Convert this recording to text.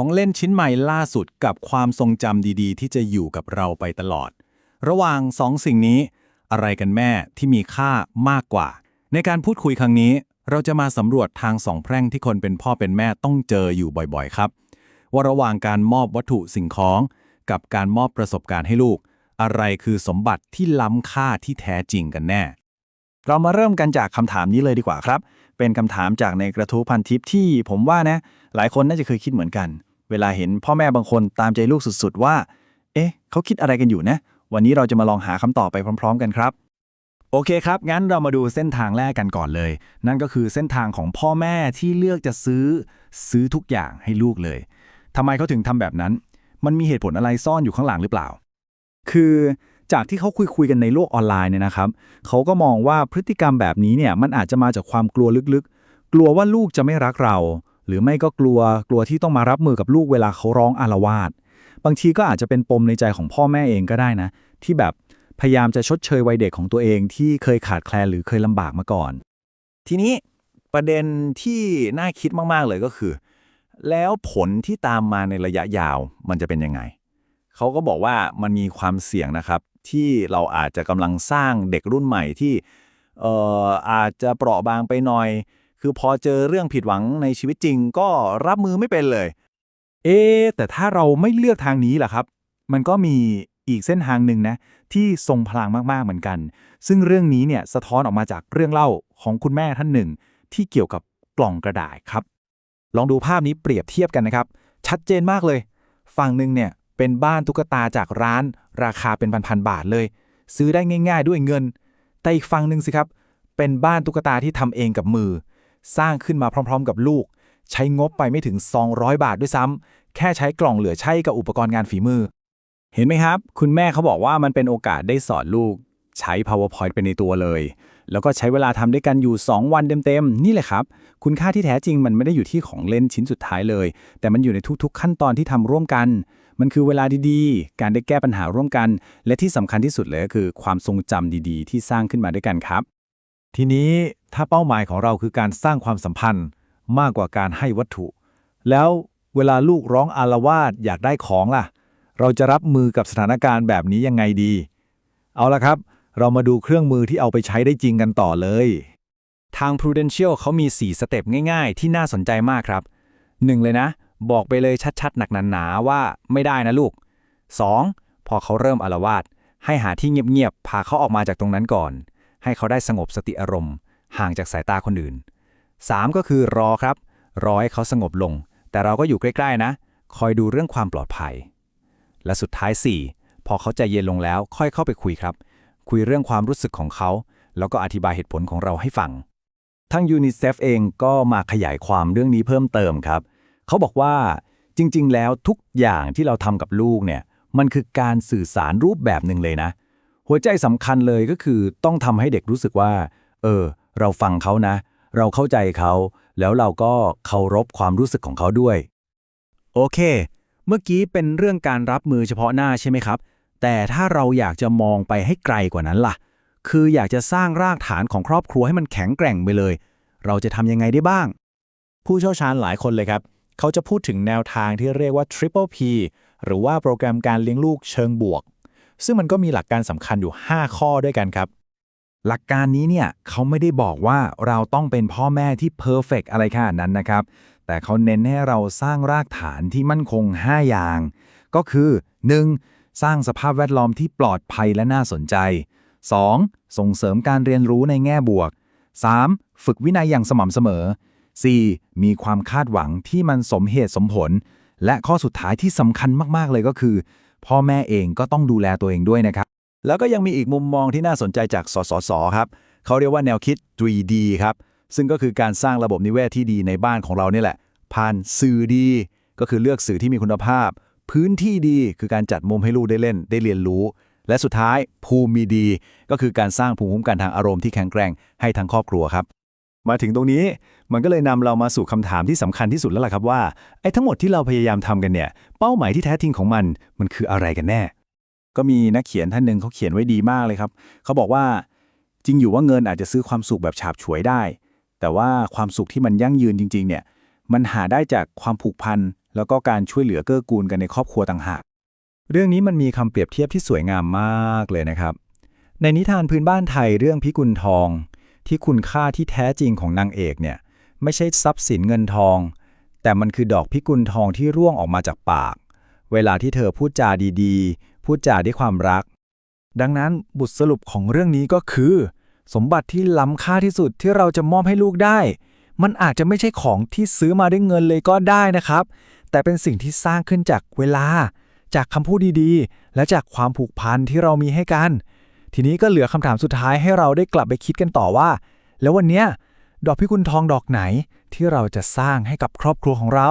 ของเล่นชิ้นใหม่ล่าสุดกับความทรงจำดีๆ ที่จะอยู่กับเราไปตลอด ระหว่างสองสิ่งนี้ อะไรกันแม่ที่มีค่ามากกว่า ในการพูดคุยครั้งนี้ เราจะมาสำรวจทางสองแพร่งที่คนเป็นพ่อเป็นแม่ต้องเจออยู่บ่อยๆ ครับ ว่าระหว่างการมอบวัตถุสิ่งของ กับการมอบประสบการณ์ให้ลูก อะไรคือสมบัติที่ล้ำค่าที่แท้จริงกันแน่เรามาเริ่มกันจากคำถามนี้เลยดีกว่าครับ เป็นคำถามจากในกระทู้พันทิปที่ผมว่านะ หลายคนน่าจะเคยคิดเหมือนกัน เวลาเห็นพ่อแม่บางคนตามใจลูกสุดๆว่า เอ๊ะ เขาคิดอะไรกันอยู่นะ วันนี้เราจะมาลองหาคำตอบไปพร้อม ๆ กันครับ โอเคครับ งั้นเรามาดูเส้นทางแรกกันก่อนเลย นั่นก็คือเส้นทางของพ่อแม่ที่เลือกจะซื้อ ซื้อทุกอย่างให้ลูกเลยทำไมเขาถึงทำแบบนั้น มันมีเหตุผลอะไรซ่อนอยู่ข้างหลังหรือเปล่า คือจากที่เขาคุยคุยๆกันในโลกออนไลน์เนี่ยนะครับเขาก็มองว่าพฤติกรรมแบบนี้เนี่ยมันอาจจะมาจากความกลัวลึกๆ กลัวว่าลูกจะไม่รักเรา หรือไม่ก็กลัวกลัวที่ต้องมารับมือกับลูกเวลาเขาร้องอารวาสบางทีก็อาจจะเป็นปมในใจของพ่อแม่เองก็ได้นะ ที่แบบพยายามจะชดเชยวัยเด็กของตัวเองที่เคยขาดแคลนหรือเคยลำบากมาก่อน ทีนี้ประเด็นที่น่าคิดมาก ๆ เลยก็คือ แล้วผลที่ตามมาในระยะยาวมันจะเป็นยังไง เขาก็บอกว่ามันมีความเสี่ยงนะครับ ที่เราอาจจะกำลังสร้างเด็กรุ่นใหม่ที่เอ่ออาจจะเปราะบางไปหน่อย คือพอเจอเรื่องผิดหวังในชีวิตจริงก็รับมือไม่เป็นเลย เอ๊แต่ถ้าเราไม่เลือกทางนี้ล่ะครับ มันก็มีอีกเส้นทางหนึ่งนะ ที่ทรงพลังมากๆเหมือนกัน ซึ่งเรื่องนี้เนี่ยสะท้อนออกมาจากเรื่องเล่าของคุณแม่ท่านหนึ่ง ที่เกี่ยวกับกล่องกระดาษครับ ลองดูภาพนี้เปรียบเทียบกันนะครับ ชัดเจนมากเลย ฝั่งหนึ่งเนี่ยเป็นบ้านตุ๊กตาจากร้าน ราคาเป็นพันๆบาทเลย ซื้อได้ง่าย ๆ ด้วยเงิน แต่อีกฝั่งหนึ่งสิครับ เป็นบ้านตุ๊กตาที่ทำเองกับมือ สร้างขึ้นมาพร้อมๆ กับลูก ใช้งบไปไม่ถึง 200 บาทด้วยซ้ำแค่ใช้กล่องเหลือใช้กับอุปกรณ์งานฝีมือ เห็นไหมครับ คุณแม่เขาบอกว่ามันเป็นโอกาสได้สอนลูก ใช้ PowerPoint เป็นในตัวเลย แล้วก็ใช้เวลาทำด้วยกันอยู่ 2 วันเต็มๆ นี่แหละครับ คุณค่าที่แท้จริงมันไม่ได้อยู่ที่ของเล่นชิ้นสุดท้ายเลย แต่มันอยู่ในทุกๆ ขั้นตอนที่ทำร่วมกันมันคือเวลาดีๆ การได้แก้ปัญหาร่วมกัน และที่สำคัญที่สุดเลยก็คือความทรงจำดีๆ ที่สร้างขึ้นมาด้วยกันครับ ทีนี้ถ้าเป้าหมายของเราคือการสร้างความสัมพันธ์มากกว่าการให้วัตถุ แล้วเวลาลูกร้องอารวาสอยากได้ของล่ะ เราจะรับมือกับสถานการณ์แบบนี้ยังไงดี เอาละครับ เรามาดูเครื่องมือที่เอาไปใช้ได้จริงกันต่อเลย ทาง Prudential เขามี 4 สเต็ปง่ายๆ ที่น่าสนใจมากครับ 1. เลยนะ บอกไปเลยชัดๆ หนักหนาๆว่าไม่ได้นะลูก 2. พอเขาเริ่มอารวาสให้หาที่เงียบๆพาเขาออกมาจากตรงนั้นก่อน ให้เขาได้สงบสติอารมณ์ ห่างจากสายตาคนอื่น 3. ก็คือรอครับ รอให้เขาสงบลง แต่เราก็อยู่ใกล้ๆนะ คอยดูเรื่องความปลอดภัย และสุดท้าย 4. พอเขาใจเย็นลงแล้วค่อยเข้าไปคุยครับ คุยเรื่องความรู้สึกของเขา แล้วก็อธิบายเหตุผลของเราให้ฟังทั้งยูนิเซฟเองก็มาขยายความเรื่องนี้เพิ่มเติมครับ เขาบอกว่าจริง ๆ แล้วทุกอย่างที่เราทำกับลูกเนี่ย มันคือการสื่อสารรูปแบบหนึ่งเลยนะ หัวใจสำคัญเลยก็คือต้องทำให้เด็กรู้สึกว่า เออ เราฟังเขานะ เราเข้าใจเขา แล้วเราก็เคารพความรู้สึกของเขาด้วย โอเค เมื่อกี้เป็นเรื่องการรับมือเฉพาะหน้าใช่ไหมครับ แต่ถ้าเราอยากจะมองไปให้ไกลกว่านั้นล่ะ คืออยากจะสร้างรากฐานของครอบครัวให้มันแข็งแกร่งไปเลย เราจะทำยังไงได้บ้าง ผู้เชี่ยวชาญหลายคนเลยครับ เขาจะพูดถึงแนวทางที่เรียกว่า Triple P หรือว่าโปรแกรมการเลี้ยงลูกเชิงบวก ซึ่งมันก็มีหลักการสำคัญอยู่ 5 ข้อด้วยกันครับ หลักการนี้เนี่ยเขาไม่ได้บอกว่าเราต้องเป็นพ่อแม่ที่เพอร์เฟกอะไรขนาดนั้นนะครับ แต่เขาเน้นให้เราสร้างรากฐานที่มั่นคง 5 อย่าง ก็คือ 1. สร้างสภาพแวดล้อมที่ปลอดภัยและน่าสนใจ 2. ส่งเสริมการเรียนรู้ในแง่บวก 3. ฝึกวินัยอย่างสม่ำเสมอ 4. มีความคาดหวังที่มันสมเหตุสมผล และข้อสุดท้ายที่สำคัญมาก ๆ เลยก็คือ พ่อแม่เองก็ต้องดูแลตัวเองด้วยนะครับ แล้วก็ยังมีอีกมุมมองที่น่าสนใจจากสสสครับเขาเรียกว่าแนวคิด 3D ครับ ซึ่งก็คือการสร้างระบบนิเวศที่ดีในบ้านของเรานี่แหละ ผ่านสื่อดี ก็คือเลือกสื่อที่มีคุณภาพ พื้นที่ดีคือการจัดมุมให้ลูกได้เล่น ได้เรียนรู้ และสุดท้ายภูมิดี ก็คือการสร้างภูมิคุ้มกันทางอารมณ์ที่แข็งแกร่งให้ทั้งครอบครัวครับ มาถึงตรงนี้มันก็เลยนำเรามาสู่คำถามที่สำคัญที่สุดแล้วล่ะครับว่าไอ้ทั้งหมดที่เราพยายามทำกันเนี่ยเป้าหมายที่แท้จริงของมันมันคืออะไรกันแน่ ก็มีนักเขียนท่านหนึ่งเขาเขียนไว้ดีมากเลยครับ เขาบอกว่าจริงอยู่ว่าเงินอาจจะซื้อความสุขแบบฉาบฉวยได้ แต่ว่าความสุขที่มันยั่งยืนจริง ๆ เนี่ยมันหาได้จากความผูกพันแล้วก็การช่วยเหลือเกื้อกูลกันในครอบครัวต่างหาก เรื่องนี้มันมีคำเปรียบเทียบที่สวยงามมากเลยนะครับ ในนิทานพื้นบ้านไทยเรื่องพิกุลทอง ที่คุณค่าที่แท้จริงของนางเอกเนี่ยไม่ใช่ทรัพย์สินเงินทอง แต่มันคือดอกพิกุลทองที่ร่วงออกมาจากปาก เวลาที่เธอพูดจาดีๆ พูดจาด้วยความรัก ดังนั้นบทสรุปของเรื่องนี้ก็คือ สมบัติที่ล้ำค่าที่สุดที่เราจะมอบให้ลูกได้ มันอาจจะไม่ใช่ของที่ซื้อมาด้วยเงินเลยก็ได้นะครับ แต่เป็นสิ่งที่สร้างขึ้นจากเวลา จากคำพูดดีๆ และจากความผูกพันที่เรามีให้กัน ทีนี้ก็เหลือคำถามสุดท้ายให้เราได้กลับไปคิดกันต่อว่า แล้ววันเนี้ยดอกพิกุลทองดอกไหนที่เราจะสร้างให้กับครอบครัวของเรา